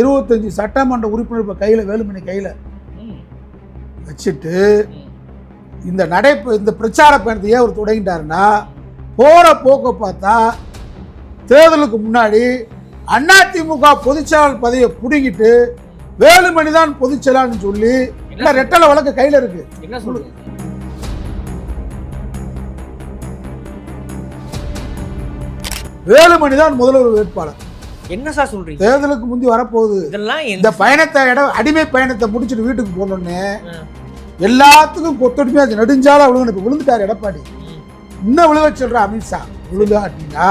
இருபத்தஞ்சி சட்டமன்ற உறுப்பினர் இப்போ கையில் வேலுமணி கையில். வச்சுட்டு. இந்த நடை இந்த பிரச்சார பயணத்தை ஏன் அவர் தொடங்கிட்டாருன்னா போகிற போக்க பார்த்தா தேர்தலுக்கு முன்னாடி அதிமுக பொதுச்செயலாளர் பதவியை பிடுங்கிட்டு வேலுமணி தான் பொதுச்செயலாளர்னு சொல்லி ரெட்டலை வழக்கு கையில் இருக்கு. என்ன சொல்றது? வேலுமணி தான் முதல்வர் வேட்பாளர். என்ன சார் சொல்றீங்க? தேர்தலுக்கு முந்தி வரப்போகுது. இதெல்லாம் இந்த பயணத்தை இடம் அடிமை பயணத்தை முடிச்சுட்டு வீட்டுக்கு போனோடனே எல்லாத்துக்கும் கொத்தடிமையா நெடுஞ்சால விழுந்து இப்ப விழுந்துட்டார் எடப்பாடி. இன்னும் விழுக சொல்ற அமித்ஷா. விழுந்தா அப்படின்னா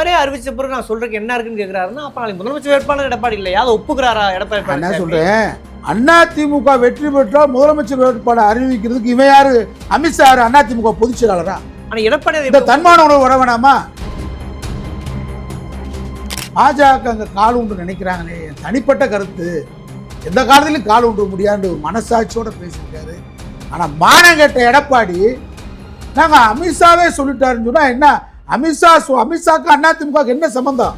அவரே அறிவிச்ச பிறகு நான் சொல்றதுக்கு என்ன இருக்குன்னு கேக்குறாருன்னா அப்ப நாளைக்கு முதலமைச்சர் வேட்பாளர் எடப்பாடி இல்லையா அதை ஒப்புக்கிறாரா எடப்பாடி என்ன? சொல்றேன். அண்ணா திமுக வெற்றி பெற்றால் முதலமைச்சர் வேட்பாளர் அறிவிக்கிறதுக்கு இவன் யாரு? அமித்ஷா யாரு? அண்ணா திமுக பொதுச் செயலாளரா? ஆனா எடப்பாடி இந்த தன்மான உணவு வர வேணாமா? பாஜக அங்க கால் உண்டு நினைக்கிறாங்களே. என் தனிப்பட்ட கருத்து. எந்த காலத்திலும் கால் உண்டு முடியாதுன்னு ஒரு மனசாட்சியோட பேசியிருக்காரு. ஆனா மானங்கெட்ட எடப்பாடி நாங்க அமித்ஷாவே சொல்லிட்டாருன்னு சொன்னா என்ன? அமித்ஷா அமித்ஷாக்கு அண்ணா திமுக என்ன சம்பந்தம்?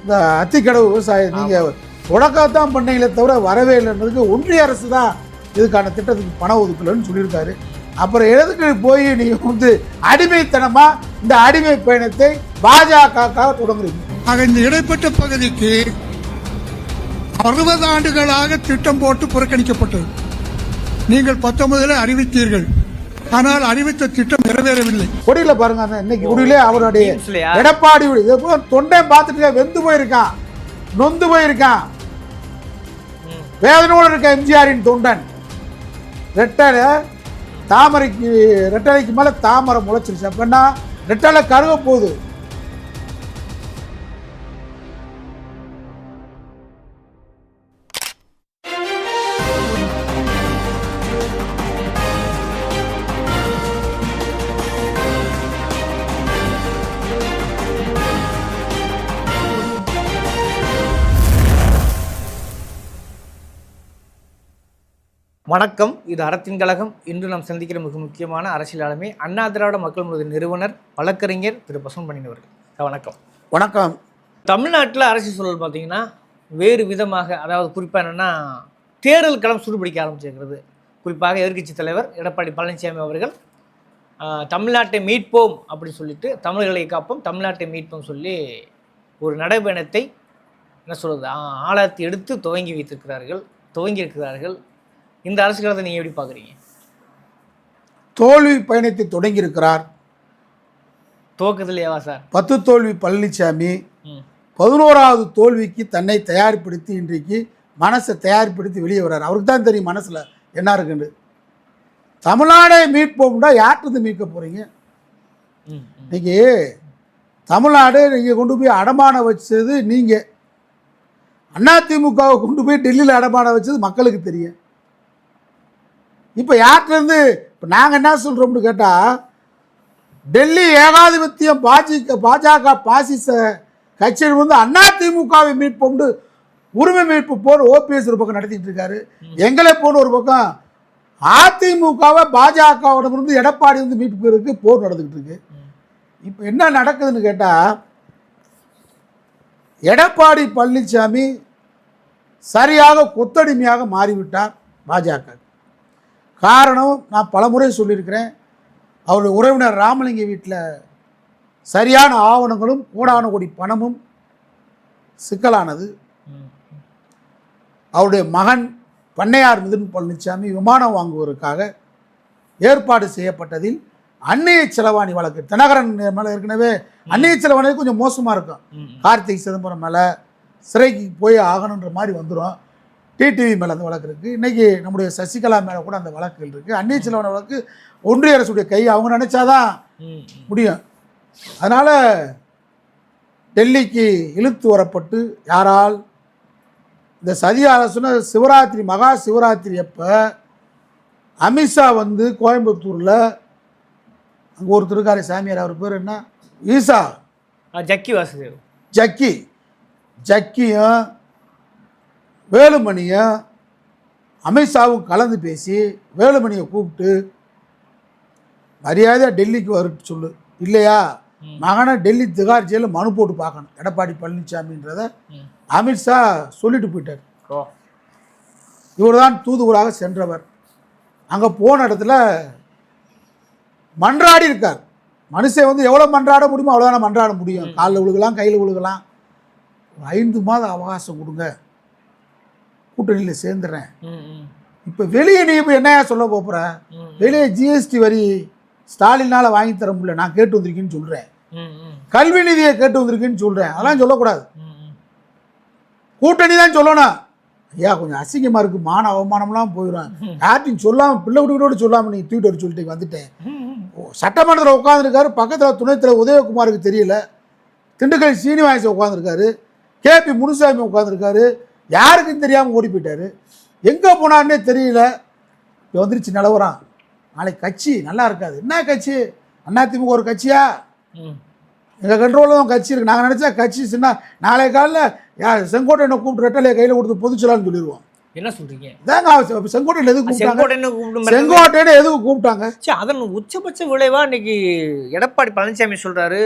இந்த அத்திக்கடவு விவசாயம் நீங்க தொடக்கத்தான் பண்ணீங்களே தவிர வரவே இல்லைன்றதுக்கு ஒன்றிய அரசு தான் இதுக்கான திட்டத்துக்கு பணம் ஒதுக்கலன்னு சொல்லியிருக்காரு. அப்புறம் எதுக்கு போய் நீங்க வந்து அடிமைத்தனமா இந்த அடிமை பயணத்தை பாஜக தொடங்குறீங்க? ஆக இந்த இடைப்பட்ட பகுதிக்கு அறுபது ஆண்டுகளாக திட்டம் போட்டு புறக்கணிக்கப்பட்டது. நீங்கள் பத்தொன்பதுல அறிவித்தீர்கள். ஆனால் அறிவித்த திட்டம் நிறைவேறவில்லை. கொடியில பாருங்க இன்னைக்கு கொடியிலே அவருடைய? எடப்பாடி தொண்டை பார்த்துட்டு வெந்து போயிருக்கான் நொந்து போயிருக்கான். வேதனோடு இருக்க எம்ஜிஆரின் தொண்டன். ரெட்டலை தாமரைக்கு ரெட்டலைக்கு மேலே தாமரை முளைச்சிருச்சு. அப்படின்னா ரெட்டலை கருக போகுது வணக்கம். இது அறத்தின் கழகம். இன்று நாம் சந்திக்கிற மிக முக்கியமான அரசியல் ஆளுமை அண்ணா திராவிட மக்கள் முன்னணி நிறுவனர் வழக்கறிஞர் திரு பசுமன் பண்ணினவர்கள் சார், வணக்கம். வணக்கம். தமிழ்நாட்டில் அரசியல் சூழல் பார்த்தீங்கன்னா வேறு விதமாக அதாவது குறிப்பாக என்னென்னா தேர்தல் களம் சூடுபிடிக்க ஆரம்பிச்சிருக்கிறது. குறிப்பாக எதிர்க்கட்சி தலைவர் எடப்பாடி பழனிசாமி அவர்கள் தமிழ்நாட்டை மீட்போம் அப்படி சொல்லிட்டு தமிழர்களை காப்போம் தமிழ்நாட்டை மீட்போம் சொல்லி ஒரு நடைபயணத்தை என்ன சொல்கிறது ஆழத்தை எடுத்து துவங்கி வைத்திருக்கிறார்கள் துவங்கி இருக்கிறார்கள் இந்த அரசு களத்தை நீங்கள் எப்படி பார்க்குறீங்க? தோல்வி பயணத்தை தொடங்கியிருக்கிறார். துவக்கத்திலேவா சார்? பத்து தோல்வி பழனிசாமி பதினோராவது தோல்விக்கு தன்னை தயார்படுத்தி இன்றைக்கு மனசை தயார்படுத்தி வெளியே வர்றார். அவருக்கு தான் தெரியும் மனசில் என்ன இருக்குன்னு. தமிழ்நாடை மீட்போம்னா யார்கிட்ட மீட்க போகிறீங்க. இன்னைக்கு தமிழ்நாடு நீங்கள் கொண்டு போய் அடமானம் வச்சது நீங்கள் அதிமுகவை கொண்டு போய் டெல்லியில் அடமானம் வச்சது மக்களுக்கு தெரியும். இப்போ யார்கிட்டருந்து இப்போ நாங்கள் என்ன சொல்கிறோம்னு கேட்டால் டெல்லி ஏகாதிபத்தியம் பாஜக பாஜக பாசிச கட்சியில் வந்து அதிமுகவை மீட்போம்னு உரிமை மீட்பு போர் ஓபிஎஸ் ஒரு பக்கம் நடத்திட்டு இருக்காரு. எங்களை போன ஒரு பக்கம் அதிமுகவை பாஜகவிடமிருந்து எடப்பாடி வந்து மீட்புக்கு போர் நடந்துக்கிட்டு இருக்கு. இப்போ என்ன நடக்குதுன்னு கேட்டால் எடப்பாடி பழனிசாமி சரியாக கொத்தடிமையாக மாறிவிட்டார் பாஜக. காரணம் நான் பலமுறை சொல்லியிருக்கிறேன். அவருடைய உறவினர் ராமலிங்க வீட்டில் சரியான ஆவணங்களும் கோடான கோடி பணமும் சிக்கலானது. அவருடைய மகன் பண்ணையார் மிதுன் பழனிசாமி விமானம் வாங்குவதற்காக ஏற்பாடு செய்யப்பட்டதில் அந்நிய செலவாணி வழக்கு தினகரன் மேலே ஏற்கனவே அந்நிய செலவாணி கொஞ்சம் மோசமாக இருக்கும். கார்த்திக் சிதம்பரம் மேலே சிறைக்கு போய் ஆகணுன்ற மாதிரி வந்துடும் டிடிவி மேலே அந்த வழக்கு இருக்குது இன்றைக்கி நம்முடைய சசிகலா மேலே கூட அந்த வழக்குகள் இருக்குது அந்நிய செலவாணி வழக்கு ஒன்றிய அரசுடைய கை அவங்க நினச்சாதான். முடியும். அதனால் டெல்லிக்கு இழுத்து வரப்பட்டு யாரால் இந்த சதி அரசுன சிவராத்திரி மகா சிவராத்திரி அப்போ அமித்ஷா வந்து கோயம்புத்தூரில் அங்கே ஒரு திருக்காரி சாமியார் அவர் பேர் என்ன? ஈசா. ஜக்கி வாசுதேவ். ஜக்கி. ஜக்கியும் வேலுமணியும் அமித்ஷாவும் கலந்து பேசி வேலுமணியை கூப்பிட்டு மரியாதையாக டெல்லிக்கு வரட்டு சொல்லு. இல்லையா? மகனை டெல்லி திகார் ஜெயிலில் மனு போட்டு பார்க்கணும். எடப்பாடி பழனிசாமின்றத. அமித்ஷா சொல்லிட்டு போயிட்டார். ஓ. இவர்தான் தூதுவராக சென்றவர். அங்கே போன இடத்துல மன்றாடி இருக்கார். மனுஷன் வந்து எவ்வளோ மன்றாட முடியுமோ அவ்வளோதானே மன்றாட முடியும். காலில் விழுகலாம் கையில் விழுகலாம். ஒரு ஐந்து மாதம் அவகாசம் கொடுங்க. கூட்டணியில் சேர்ந்துடுறேன் இப்போ வெளியே நீ இப்போ என்னையா சொல்ல போகிற. வெளியே ஜிஎஸ்டி வரி ஸ்டாலினால் வாங்கி தர முடியல. நான் கேட்டு வந்திருக்கேன்னு சொல்கிறேன் கல்வி நிதியை கேட்டு வந்திருக்கேன்னு சொல்கிறேன் அதெல்லாம் சொல்லக்கூடாது கூட்டணி தான் சொல்லணும். ஐயா கொஞ்சம் அசிங்கமாக இருக்குது மான அவமானம்லாம் போயிடும் யார்ட்டையும் சொல்லாமல் பிள்ளை விட்டு சொல்லாமல் நீங்கள் தூக்கிட்டு வர சொல்லிட்டு வந்துட்டேன். சட்டமன்றத்தில் உட்காந்துருக்காரு பக்கத்தில் துணைத் தலைவர் உதயகுமாருக்கு தெரியல. திண்டுக்கல் சீனிவாசன் உட்காந்துருக்காரு கேபி முனுசாமி உட்காந்துருக்காரு யாருக்கும் தெரியாமல் ஓடி போயிட்டாரு. எங்கே போனாருன்னே தெரியல. இப்போ வந்துருச்சு நிலவரம். நாளைக்கு கட்சி நல்லா இருக்காது. என்ன கட்சி? அதிமுக ஒரு கட்சியா? எங்கள் கண்ட்ரோலில் தான் கட்சி இருக்குது நாங்கள் நினச்சா கட்சி சின்ன நாளை காலைல யார் செங்கோட்டையனை கூப்பிட்டு ரெட்டலையை கையில் கொடுத்து பொதுச்சலான்னு சொல்லிடுவோம் என்ன சொல்றீங்க? அவசியம். செங்கோட்டையில் எதுக்கு கூப்பிட்டாங்க? செங்கோட்டைன்னு எதுக்கு கூப்பிட்டாங்க? சரி அதன் உச்சபட்ச விளைவா இன்னைக்கு எடப்பாடி பழனிசாமி சொல்றாரு.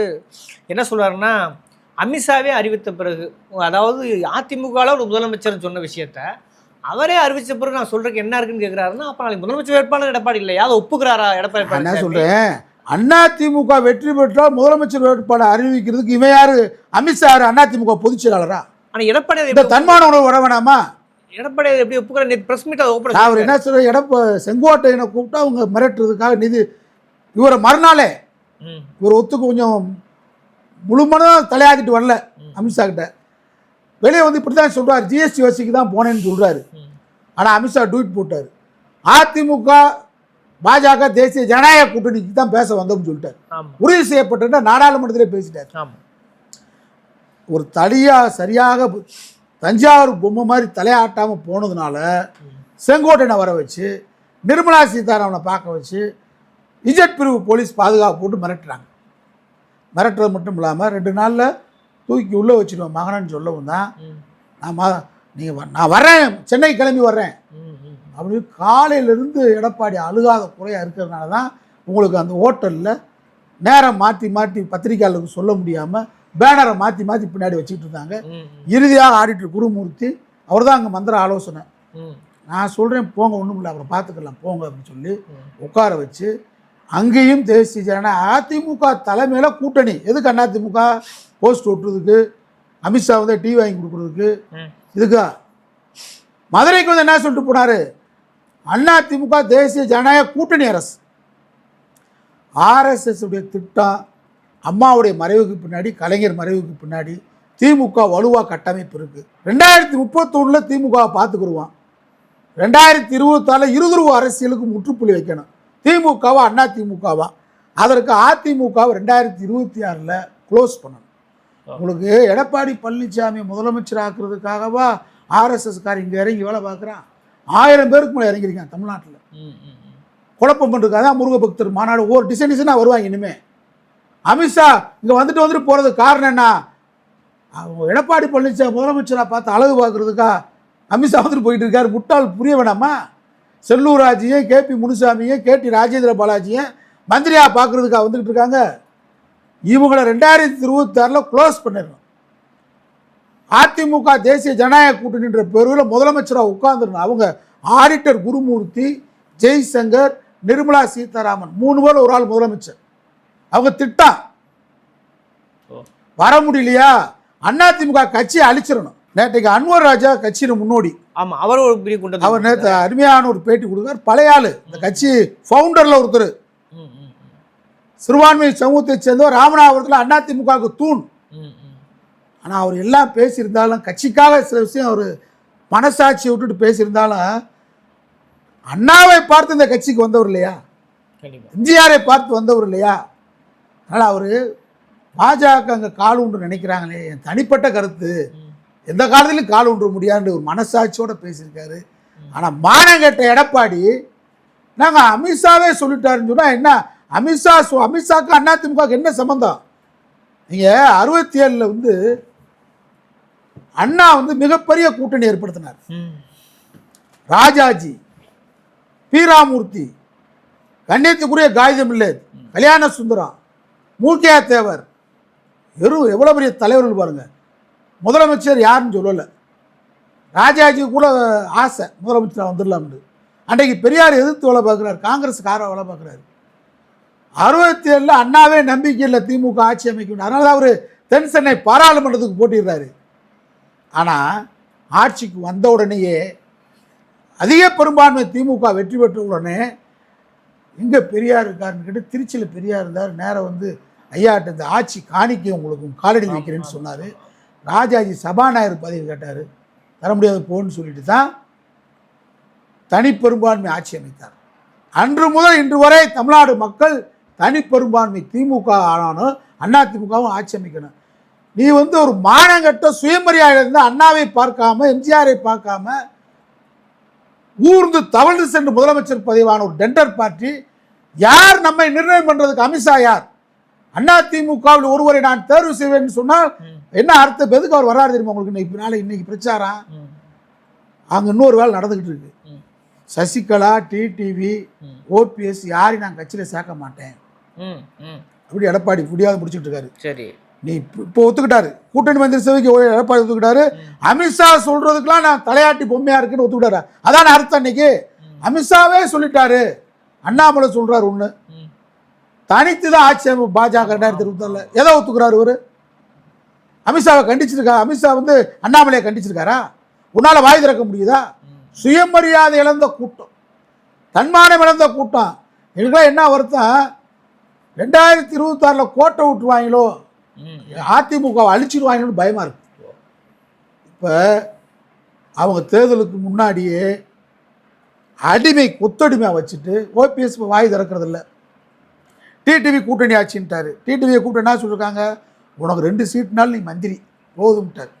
என்ன சொல்றாருன்னா அமித்ஷாவே அறிவித்த பிறகு அதாவது அதிமுகவில் ஒரு முதலமைச்சர் சொன்ன விஷயத்த அவரே அறிவிச்ச பிறகு நான் சொல்றதுக்கு என்ன இருக்குன்னு கேக்குறாருன்னா அப்ப நாளைக்கு முதலமைச்சர் வேட்பாளர் எடப்பாடி இல்லையா அதை ஒப்புக்கிறாரா எடப்பாடி என்ன பழனிசாமி? சொல்கிறேன் அதிமுக வெற்றி பெற்றால் முதலமைச்சர் வேட்பாளர் அறிவிக்கிறதுக்கு இவன் யாரு? அமித்ஷா யாரு? அதிமுக பொதுச் செயலாளரா? ஆனா எடப்பாடி இந்த தன்மான உணவு வர வேணாமா? எடப்பாடி எப்படி ஒப்புக்கிற நேற்று பிரஸ் மீட் அதை அவர் என்ன சொல்ற எடப்ப செங்கோட்டையனை கூப்பிட்டா அவங்க மிரட்டுறதுக்காக நிதி இவரை மறுநாளே இவர் ஒத்துக்கு கொஞ்சம் முழுமனதாக தலையாட்டிட்டு வரல அமித்ஷா கிட்ட. வெளியே வந்து இப்படி தான் சொல்கிறார் ஜிஎஸ்டி வசிக்கு தான் போனேன்னு சொல்கிறாரு. ஆனால் அமித்ஷா ட்வீட் போட்டார். அதிமுக பாஜக தேசிய ஜனநாயக கூட்டணிக்கு தான் பேச வந்தோம்னு சொல்லிட்டார். உறுதி செய்யப்பட்ட நாடாளுமன்றத்திலே பேசிட்டார். ஒரு தடியா சரியாக தஞ்சாவூர் பொம்மை மாதிரி தலையாட்டாமல் போனதுனால செங்கோட்டையனை வர வச்சு நிர்மலா சீதாராமனை பார்க்க வச்சு இஜெட் பிரிவு போலீஸ் பாதுகாப்பு போட்டு மிரட்டுறாங்க. மிரட்டுறது மட்டும் இல்லாமல் ரெண்டு நாளில் தூக்கி உள்ளே வச்சுடுவேன். மகனன்னு சொல்லவும் தான். நான் ம நீங்கள் நான் வர்றேன். சென்னை கிளம்பி வர்றேன். ம் ம் அப்படி காலையிலேருந்து எடப்பாடி அழுகாத குறையாக இருக்கிறதுனால தான் உங்களுக்கு அந்த ஹோட்டலில் நேரம் மாற்றி மாற்றி பத்திரிக்கையாளருக்கு சொல்ல முடியாமல் பேனரை மாற்றி மாற்றி பின்னாடி வச்சுக்கிட்டு இருந்தாங்க. இறுதியாக ஆடிட்டர் குருமூர்த்தி அவர் தான் அங்கே மந்திர ஆலோசனை. நான் சொல்கிறேன் போங்க ஒன்றும் இல்லை அப்புறம் பார்த்துக்கலாம் போங்க அப்படின்னு சொல்லி. உட்கார வச்சு அங்கேயும் தேசிய ஜனநாயக அதிமுக தலைமையில் கூட்டணி. எதுக்கு அதிமுக போஸ்ட் ஒட்டுறதுக்கு அமித்ஷா வந்து டீ வாங்கி கொடுக்குறதுக்கு. இதுக்கா? மதுரைக்கு வந்து என்ன சொல்லிட்டு போனாரு? அதிமுக தேசிய ஜனநாயக கூட்டணி அரசு. ஆர்எஸ்எஸ் உடைய திட்டம் அம்மாவுடைய மறைவுக்கு பின்னாடி கலைஞர் மறைவுக்கு பின்னாடி திமுக வலுவாக கட்டமைப்பு இருக்குது ரெண்டாயிரத்தி முப்பத்தொன்னில் திமுகவை பார்த்துக்குருவான் ரெண்டாயிரத்தி இருபத்தாறில் இருதுருவ அரசியலுக்கு முற்றுப்புள்ளி வைக்கணும். திமுகவா அண்ணா திமுகவா? அதற்கு அதிமுகவை ரெண்டாயிரத்தி இருபத்தி ஆறில் க்ளோஸ் பண்ணணும். உங்களுக்கு எடப்பாடி பழனிசாமி முதலமைச்சர் ஆக்குறதுக்காகவா ஆர்எஸ்எஸ் கார் இங்கே இறங்கி வேலை பார்க்குறான்? ஆயிரம் பேருக்கு மேலே இறங்கியிருக்கான் தமிழ்நாட்டில். குழப்பம் பண்ணுறதுக்காக தான் முருக பக்தர் மாநாடு ஒவ்வொரு டிசைன் டிசைனாக வருவாங்க இனிமே. அமித்ஷா இங்கே வந்துட்டு வந்துட்டு போகிறதுக்கு காரணம் என்ன? அவங்க எடப்பாடி பழனிசாமி முதலமைச்சராக பார்த்து அழகு பார்க்குறதுக்கா அமித்ஷா வந்துட்டு போயிட்டு இருக்காரு. முட்டாள் புரிய வேணாமா? செல்லூர் ராஜையும் கேபி முனுசாமியும் கேடி ராஜேந்திர பாலாஜியும் மந்திரியா பார்க்குறதுக்காக வந்துக்கிட்டு இருக்காங்க. இவங்களை ரெண்டாயிரத்தி இருபத்தாறில் க்ளோஸ் பண்ணிடணும் அதிமுக தேசிய ஜனநாயக கூட்டணின்ற பேரில் முதலமைச்சராக உட்கார்ந்துருங்க அவங்க ஆடிட்டர் குருமூர்த்தி ஜெய்சங்கர் நிர்மலா சீதாராமன் மூணு பேர் ஒரு ஆள் முதலமைச்சர். அவங்க திட்டம். வர முடியலையா? அதிமுக கட்சியை அழிச்சிடணும். நேற்றைக்கு அன்வர் ராஜா கட்சியின் முன்னோடி. ஆமா அவர் ஒரு பெரிய கொண்டு அவர் நேற்று அருமையான ஒரு பேட்டி கொடுக்கார். பழைய ஆளு. இந்த கட்சி ஃபவுண்டரில் ஒருத்தர். சிறுபான்மை சமூகத்தை சேர்ந்தவர் ராமநாதபுரத்தில் அதிமுகவுக்கு தூண். ஆனால் அவர் எல்லாம் பேசியிருந்தாலும் கட்சிக்காக சில விஷயம் அவர் மனசாட்சியை விட்டுட்டு பேசியிருந்தாலும் அண்ணாவை பார்த்து இந்த கட்சிக்கு வந்தவர் இல்லையா? எம்ஜிஆரை பார்த்து வந்தவர் இல்லையா? அதனால் அவர் பாஜக அங்கே கால் உண்டு நினைக்கிறாங்களே என் தனிப்பட்ட கருத்து. எந்த காலத்திலும் கால் ஒன்று முடியாதுன்ற ஒரு மனசாட்சியோட பேசியிருக்காரு. ஆனால் மானங்கெட்ட எடப்பாடி நாங்கள் அமித்ஷாவே சொல்லிட்டாருன்னு சொன்னால் என்ன? அமித்ஷா சோ அமித்ஷாக்கு அதிமுகவுக்கு என்ன சம்மந்தம் நீங்கள் அறுபத்தி ஏழில் வந்து அண்ணா வந்து மிகப்பெரிய கூட்டணி ஏற்படுத்தினார். ராஜாஜி பீராமூர்த்தி கண்ணியத்துக்குரிய காகிதம் இல்லை கல்யாண சுந்தரம் மூக்கியா தேவர் எரு எவ்வளோ பெரிய தலைவர்கள் பாருங்க. முதலமைச்சர் யாருன்னு சொல்லலை. ராஜாஜி கூட ஆசை முதலமைச்சர் வந்துடலாம்னு. அன்றைக்கு பெரியார் எதிர்த்து வேலை பார்க்குறாரு காங்கிரஸ்கார வேலை பார்க்குறாரு. அறுபத்தி ஏழில் அண்ணாவே நம்பிக்கை இல்லை திமுக ஆட்சி அமைக்கணும் அதனால தான் அவர் தென் சென்னை பாராளுமன்றத்துக்கு போட்டிடுறாரு. ஆனால் ஆட்சிக்கு வந்த உடனேயே அதிக பெரும்பான்மை திமுக வெற்றி பெற்ற உடனே எங்கே பெரியார் இருக்காருன்னு கேட்டு திருச்சியில் பெரியார் இருந்தார். நேரா வந்து ஐயாட்ட இந்த ஆட்சி காணிக்கை உங்களுக்கு காலடி வைக்கிறேன்னு சொன்னார். ராஜாஜி சபாநாயகர் பதவி கேட்டார். தர முடியாது போன்னு சொல்லிட்டு தான் தனிப்பெரும்பான்மை ஆட்சி அமைத்தார். அன்று முதல் இன்று வரை தமிழ்நாடு மக்கள் தனிப்பெரும்பான்மை திமுக ஆனாலும் அண்ணா திமுகவும் ஆட்சி அமைக்கணும். நீ வந்து ஒரு மானங்கட்ட சுயமரியாதை இருந்து அண்ணாவை பார்க்காம எம்ஜிஆரை பார்க்காம ஊர்ந்து தவழ்ந்து சென்று முதலமைச்சர் பதிவான ஒரு டெண்டர் பார்ட்டி யார் நம்மை நிர்ணயம் பண்ணுறதுக்கு அமித்ஷா யார்? அண்ணா ஒருவரை நான் தேர்வு செய்வேன்னு சொன்னால் என்ன அர்த்தம்? எதுக்கு அவர் வராரு தெரியுமா உங்களுக்கு இன்னைக்கு? நாளை இன்னைக்கு பிரச்சாரம். அங்கே இன்னொரு வேலை நடந்துக்கிட்டு இருக்கு. சசிகலா டிடிவி. ஓபிஎஸ் யாரையும் நான் கட்சியில் சேர்க்க மாட்டேன். அப்படி எடப்பாடி முடியாது முடிச்சுட்டு இருக்காரு. சரி. நீ இப்போ- ஒத்துக்கிட்டாரு. கூட்டணி மந்திரி சபைக்கு எடப்பாடி ஒத்துக்கிட்டாரு. அமித்ஷா சொல்றதுக்கெல்லாம் நான் தலையாட்டி பொம்மையா இருக்குன்னு ஒத்துக்கிட்டாரு. அதான் அர்த்தம் இன்னைக்கு. அமித்ஷாவே சொல்லிட்டாரு. அண்ணாமலை சொல்றாரு ஒண்ணு. ம். தனித்து தான் ஆட்சி பாஜக ரெண்டாயிரத்தி இருபத்தொன்னுல எதை ஒத்துக்கிறாரு இவரு? அமித்ஷாவை கண்டிச்சிருக்கா? அமித்ஷா வந்து அண்ணாமலையை கண்டிச்சிருக்காரா? உன்னால வாய் திறக்க முடியுதா? சுயமரியாதை இழந்த கூட்டம். தன்மானம் இழந்த கூட்டம். எனக்குலாம் என்ன வருத்தம்? ரெண்டாயிரத்தி இருபத்தாறில் கோட்டை விட்டுருவாங்களோ? ம். அதிமுகவை அழிச்சிடுவாங்கன்னு பயமா இருக்கு. இப்போ அவங்க தேர்தலுக்கு முன்னாடியே அடிமை கொத்தடிமையாக வச்சுட்டு ஓபிஎஸ் வாய் திறக்கறதில்ல. டிடிவி கூட்டணி ஆட்சின்ட்டாரு. டிடிவியை கூட்டணி என்ன சொல்லியிருக்காங்க உனக்கு ரெண்டு சீட்னாலும் நீ மந்திரி. போதும்ட்டார்.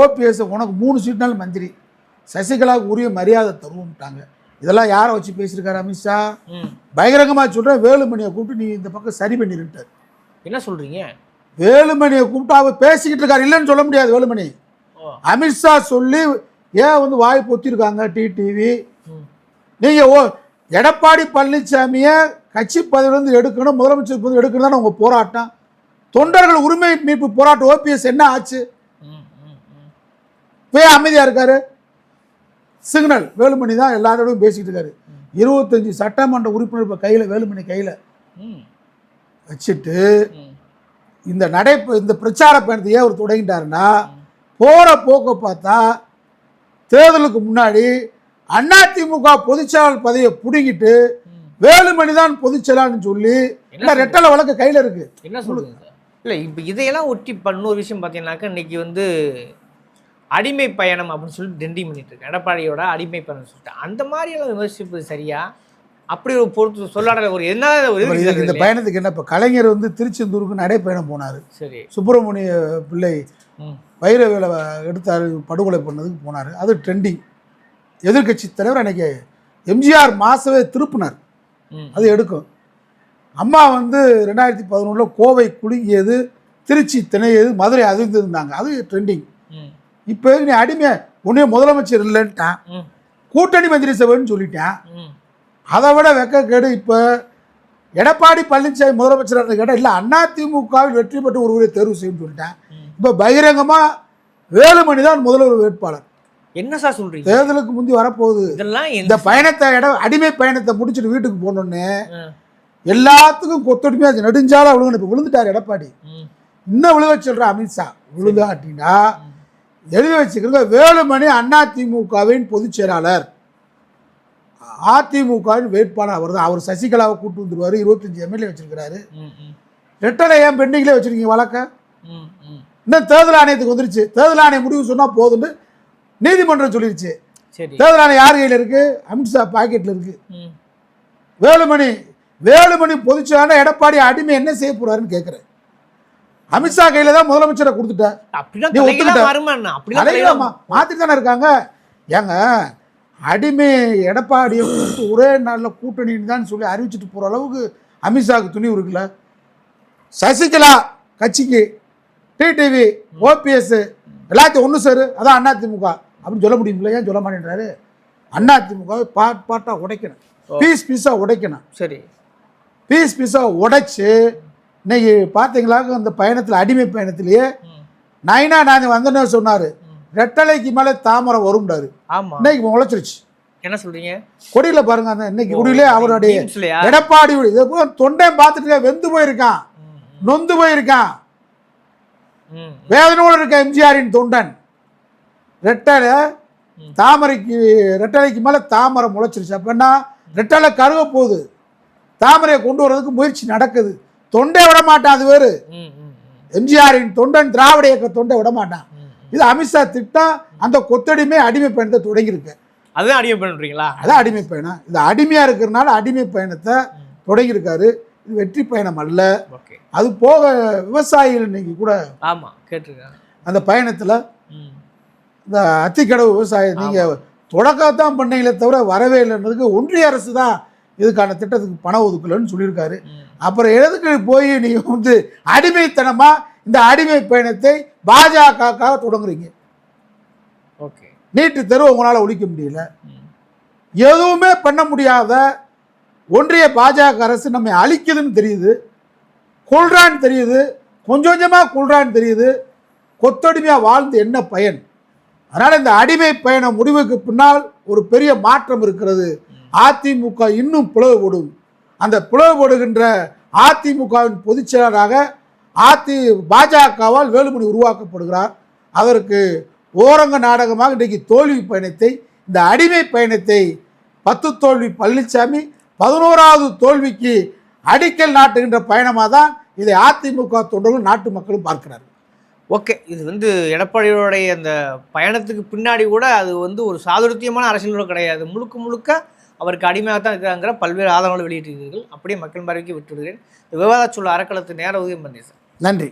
ஓபிஎஸ் உனக்கு மூணு சீட்னாலும் மந்திரி. சசிகலாவுக்கு உரிய மரியாதை தருவோம்ட்டாங்க. இதெல்லாம் யாரை வச்சு பேசியிருக்காரு அமித்ஷா? ம். பகிரங்கமாக சொல்கிறேன் வேலுமணியை கூப்பிட்டு நீ இந்த பக்கம் சரி பண்ணிருட்டார் என்ன சொல்றீங்க? வேலுமணியை கூப்பிட்டு அவர் பேசிக்கிட்டு இருக்காரு. இல்லைன்னு சொல்ல முடியாது வேலுமணி. அமித்ஷா சொல்லி ஏன் வந்து வாய் பொத்திருக்காங்க டிடிவி? ம். நீங்க ஓ எடப்பாடி பழனிசாமியை கட்சி பதவியிலிருந்து எடுக்கணும் முதலமைச்சர் பதவி எடுக்கணும் தானே உங்க போராட்டம்? தொண்டர்கள் உரிமை மீட்பு போராட்டம் ஓபிஎஸ் என்ன ஆச்சு? போய் அமைதியா இருக்காரு. சிக்னல் வேலுமணி தான் எல்லாரோடையும் பேசிக்கிட்டு இருக்காரு. இருபத்தஞ்சு சட்டமன்ற உறுப்பினர் இப்போ கையில் வேலுமணி கையில். வச்சுட்டு இந்த நடை இந்த பிரச்சார பயணத்தை ஏன் அவர் தொடங்கிட்டாருன்னா போகிற போக்க பார்த்தா தேர்தலுக்கு முன்னாடி அதிமுக பொதுச்செயலாளர் பதவியை பிடுங்கிட்டு வேலுமணி தான் பொதுச்செயலாளர்னு சொல்லி ரெட்டலை வழக்கு கையில் இருக்கு. என்ன சொல்லுங்க இல்லை இப்போ இதையெல்லாம் ஒட்டி இன்னொரு விஷயம் பார்த்தீங்கன்னாக்கா இன்னைக்கு வந்து அடிமை பயணம் அப்படின்னு சொல்லி டெண்டிங் பண்ணிட்டு இருக்கு எடப்பாடியோட அடிமை பயணம் சொல்லிட்டு. அந்த மாதிரியெல்லாம் விமர்சிப்பது சரியா? அப்படி ஒரு பொறுத்து சொல்லாடல ஒரு என்ன ஒரு இந்த பயணத்துக்கு என்ன இப்போ கலைஞர் வந்து திருச்செந்தூருக்கு நடைப்பயணம் போனார். சரி. சுப்பிரமணிய பிள்ளை ம். வைரவேலை எடுத்தார் படுகொலை பண்ணதுக்கு போனார். அது ட்ரெண்டிங் எதிர்க்கட்சி தலைவர் அன்னைக்கு எம்ஜிஆர் மாசவே திருப்பினார். அது எடுக்கும். அம்மா வந்து ரெண்டாயிரத்தி பதினொன்றில் கோவை குலுங்கியது திருச்சி திணையது மதுரை அதிர்ந்து இருந்தாங்க அது ட்ரெண்டிங் இப்போ நீ அடிமை ஒன்றே முதலமைச்சர் இல்லைன்ட்டான். கூட்டணி மந்திரி சபைன்னு சொல்லிட்டேன். அதை விட வெக்கக்கேடு இப்போ எடப்பாடி பழனிசாமி முதலமைச்சர் கேட்டால் இல்லை அதிமுகவில் வெற்றி பெற்று ஒருவரை தேர்வு செய்யணும்னு சொல்லிட்டேன். இப்போ பகிரங்கமாக வேலுமணி தான் முதல்வர் வேட்பாளர். என்ன சார் சொல்றீங்க? தேர்தலுக்கு முந்தி வரப்போகுது. இந்த பயணத்தை இட அடிமை பயணத்தை முடிச்சுட்டு வீட்டுக்கு போனோடனே ம், எல்லாத்துக்கும் கொத்தடிமையா அது நெடுஞ்சாலும் விழுங்கணும் இப்போ விழுந்துட்டார் எடப்பாடி. இன்னும் விழுக சொல்ற அமித்ஷா விழுகாட்டினா எழுதி வச்சுக்கிறங்க வேலுமணி அதிமுகவின் பொதுச் செயலாளர். அதிமுகவின் வேட்பாளர் அவர் தான் அவர் சசிகலாவை கூட்டு வந்துருவாரு. இருபத்தஞ்சு எம்எல்ஏ வச்சிருக்கிறாரு. ரெட்டலை ஏன் பெண்டிங்லேயே வச்சிருக்கீங்க வழக்க? ம், ம். இன்னும் தேர்தல் ஆணையத்துக்கு வந்துருச்சு. தேர்தல் ஆணையம் முடிவு சொன்னா போதுன்னு நீதிமன்றம் சொல்லிருச்சு. தேர்தல் ஆணையம் யார் கையில் இருக்கு? அமித்ஷா பாக்கெட்ல இருக்கு. வேலுமணி வேலுமணி பொதுச்செயலாளர் எடப்பாடி அடிமை என்ன செய்ய போறாருன்னு கேட்குறேன் அமித்ஷா கையில தான் முதலமைச்சரை அலையிலாமா மாத்திட்டு தானே இருக்காங்க? ஏங்க அடிமை எடப்பாடியை கொடுத்து ஒரே நாளில் கூட்டணின்னு தான் சொல்லி அறிவிச்சிட்டு போகிற அளவுக்கு அமித்ஷாவுக்கு துணிவு இருக்குல்ல சசிகலா கட்சிக்கு டிடிவி ஓபிஎஸ் எல்லாத்தையும் ஒன்று சேரு. அதான் அதிமுக அப்படின்னு சொல்ல முடியுமில்ல ஏன் சொல்ல மாட்டேன்றாரு. அதிமுகவை பாட் பாட்டாக உடைக்கணும். பீஸ் பீஸாக உடைக்கணும். சரி. பீஸ் பீஸாக உடைச்சு இன்னைக்கு பார்த்தீங்களா அந்த பயணத்தில் அடிமை பயணத்திலேயே. நைனா நான் வந்தேன்னு சொன்னார். ரெட்டலைக்கு மேலே தாமரை வரும்டாரு. இன்னைக்கு முளைச்சிருச்சு என்ன சொல்றீங்க? கொடியில பாருங்க அந்த இன்னைக்கு கொடியிலே அவருடைய? எடப்பாடி தொண்டை பார்த்துட்டு வெந்து போயிருக்கான். நொந்து போயிருக்கான். வேதனோடு இருக்க எம்ஜிஆரின் தொண்டன். ரெட்டலை. தாமரைக்கு ரெட்டலைக்கு மேலே தாமரை முளைச்சிருச்சு. அப்படின்னா ரெட்டலை கருக போகுது. தாமரையை கொண்டு வர்றதுக்கு முயற்சி நடக்குது. தொண்டை விட மாட்டான் அது வேறு. எம்ஜிஆரின் தொண்டன் திராவிட இயக்க தொண்டை விட மாட்டான். இது அமித்ஷா திட்டம் அந்த கொத்தடிமை அடிமை பயணத்தை தொடங்கியிருக்கு. அதுதான் அடிமை பண்றீங்களா அதான் அடிமை பயணம். இது அடிமையா இருக்கிறனால அடிமை பயணத்தை தொடங்கியிருக்காரு. இது வெற்றி பயணம் அல்ல. அது போக விவசாயிகள் இன்னைக்கு கூட ஆமா கேட்டிருக்காங்க. அந்த பயணத்துல இந்த அத்திக்கடவு விவசாயம் நீங்க தொடக்கத்தான் பண்ணீங்களே தவிர வரவே இல்லைன்றதுக்கு ஒன்றிய அரசு தான் இதுக்கான திட்டத்துக்கு பணம் ஒதுக்கலன்னு சொல்லியிருக்காரு. அப்புறம் எதுக்கு போய் நீங்க வந்து அடிமைத்தனமா இந்த அடிமை பயணத்தை பாஜகக்காக தொடங்குறீங்க? ஓகே. நீட்டு தெருவு உங்களால் ஒழிக்க முடியல. எதுவுமே பண்ண முடியாத ஒன்றிய பாஜக அரசு நம்மை அழிக்குதுன்னு தெரியுது. கொள்றான்னு தெரியுது. கொஞ்சம் கொஞ்சமாக கொள்றான்னு தெரியுது. கொத்தடிமையாக வாழ்ந்து என்ன பயன்? அதனால் இந்த அடிமை பயண முடிவுக்கு பின்னால் ஒரு பெரிய மாற்றம் இருக்கிறது. அதிமுக இன்னும் பிளவுபடும் அந்த பிளவுபடுகின்ற அதிமுகவின் பொதுச் செயலராக அதி பாஜகவால் வேலுமணி உருவாக்கப்படுகிறார். அதற்கு ஓரங்க நாடகமாக இன்றைக்கு தோல்வி பயணத்தை இந்த அடிமை பயணத்தை பத்து தோல்வி பழனிசாமி பதினோராவது தோல்விக்கு அடிக்கல் நாட்டுகின்ற பயணமாக தான் இதை அதிமுக தொண்டர்களும் நாட்டு மக்களும் பார்க்கிறார்கள். ஓகே இது வந்து எடப்பாடியோடைய அந்த பயணத்துக்கு பின்னாடி கூட அது வந்து ஒரு சாதுரியமான அரசியல் கிடையாது. முழுக்க முழுக்க அவருக்கு அடிமையாக தான் இருக்காங்கிற பல்வேறு ஆதாரங்களை வெளியிட்டிருக்கிறீர்கள். அப்படியே மக்கள் பார்வைக்கு விட்டுவிடுகிறேன். விவாத சொல்ல அறக்களத்து நேர உதயம் பண்ணி சார். நன்றி.